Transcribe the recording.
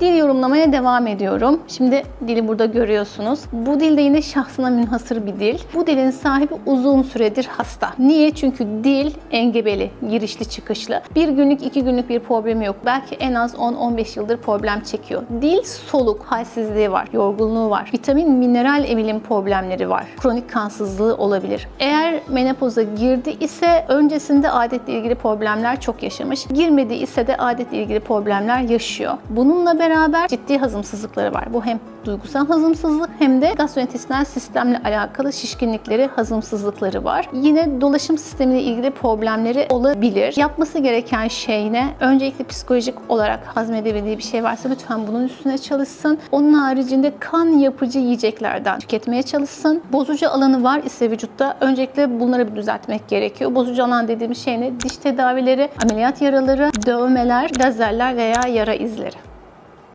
Dil yorumlamaya devam ediyorum. Şimdi dili burada görüyorsunuz. Bu dil de yine şahsına münhasır bir dil. Bu dilin sahibi uzun süredir hasta. Niye? Çünkü dil engebeli, girişli çıkışlı. Bir günlük, iki günlük bir problemi yok. Belki en az 10-15 yıldır problem çekiyor. Dil soluk, halsizliği var, yorgunluğu var. Vitamin, mineral emilim problemleri var. Kronik kansızlığı olabilir. Eğer menopoza girdi ise öncesinde adetle ilgili problemler çok yaşamış. Girmedi ise de adetle ilgili problemler yaşıyor. Bununla beraber ciddi hazımsızlıkları var. Bu hem duygusal hazımsızlık hem de gastrointestinal sistemle alakalı şişkinlikleri, hazımsızlıkları var. Yine dolaşım sistemiyle ilgili problemleri olabilir. Yapması gereken şey ne? Öncelikle psikolojik olarak hazmedebildiği bir şey varsa lütfen bunun üstüne çalışsın. Onun haricinde kan yapıcı yiyeceklerden tüketmeye çalışsın. Bozucu alanı var ise vücutta öncelikle bunları bir düzeltmek gerekiyor. Bozucu alan dediğimiz şey ne? Diş tedavileri, ameliyat yaraları, dövmeler, lazerler veya yara izleri.